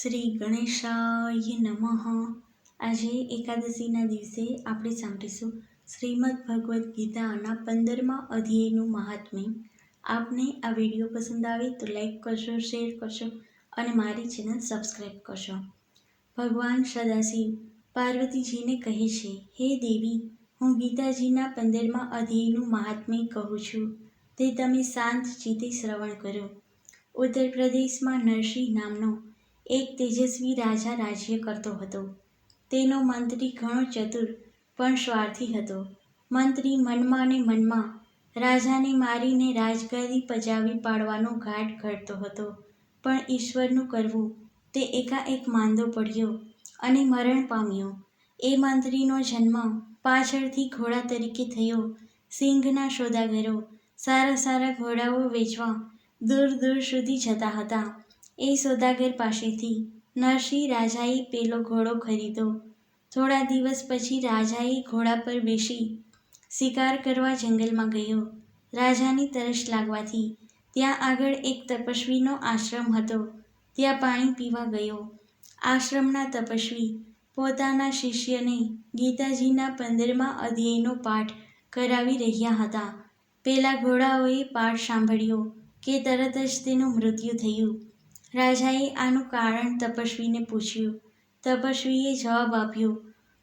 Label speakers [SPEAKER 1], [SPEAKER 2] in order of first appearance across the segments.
[SPEAKER 1] શ્રી ગણેશાય નમઃ. આજે એકાદશીના દિવસે આપણે સાંભળીશું શ્રીમદ્ ભગવદ્ ગીતાના પંદરમા અધ્યાયનું મહાત્મ્ય. આપને આ વીડિયો પસંદ આવે તો લાઈક કરશો શેર કરશો અને મારી ચેનલ સબસ્ક્રાઈબ કરશો ભગવાન સદાશિવ પાર્વતીજીને કહે છે, હે દેવી, હું ગીતાજીના પંદરમા અધ્યાયનું મહાત્મ્ય કહું છું. તે તમે શાંત ચિત્તે શ્રવણ કરો. ઉત્તર પ્રદેશમાં નરસિંહ નામનો એક તેજસ્વી રાજા રાજ્ય કરતો હતો. તેનો મંત્રી ઘણો ચતુર પણ સ્વાર્થી હતો. મંત્રી મનમાં ને મનમાં રાજાને મારીને રાજગાદી પજાવી પાડવાનો ઘાટ ઘડતો હતો. પણ ઈશ્વરનું કરવું તે એકાએક માંદો પડ્યો અને મરણ પામ્યો. એ મંત્રીનો જન્મ પાછળથી ઘોડા તરીકે થયો. સિંહના સોદાગરો સારા સારા ઘોડાઓ વેચવા દૂર દૂર સુધી જતા હતા. એ સોદાગર પાસેથી નરસિંહ રાજાએ પેલો ઘોડો ખરીદ્યો. થોડા દિવસ પછી રાજાએ ઘોડા પર બેસી શિકાર કરવા જંગલમાં ગયો. રાજાની તરસ લાગવાથી ત્યાં આગળ એક તપસ્વીનો આશ્રમ હતો. ત્યાં પાણી પીવા ગયો. આશ્રમના તપસ્વી પોતાના શિષ્યને ગીતાજીના પંદરમા અધ્યાયનો પાઠ કરાવી રહ્યા હતા. પેલા ઘોડાઓએ પાઠ સાંભળ્યો કે તરત જ તેનું મૃત્યુ થયું. રાજાએ આનું કારણ તપસ્વીને પૂછ્યું. તપસ્વીએ જવાબ આપ્યો,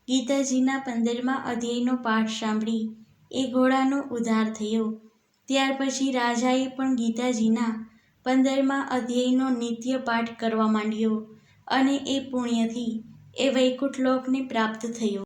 [SPEAKER 1] ગીતાજીના પંદરમા અધ્યાયનો પાઠ સાંભળી. એ ઘોડાનો ઉદ્ધાર થયો. ત્યાર પછી રાજાએ પણ ગીતાજીના પંદરમા અધ્યાયનો નિત્ય પાઠ કરવા માંડ્યો અને એ પુણ્યથી એ વૈકુંઠ લોકને પ્રાપ્ત થયો.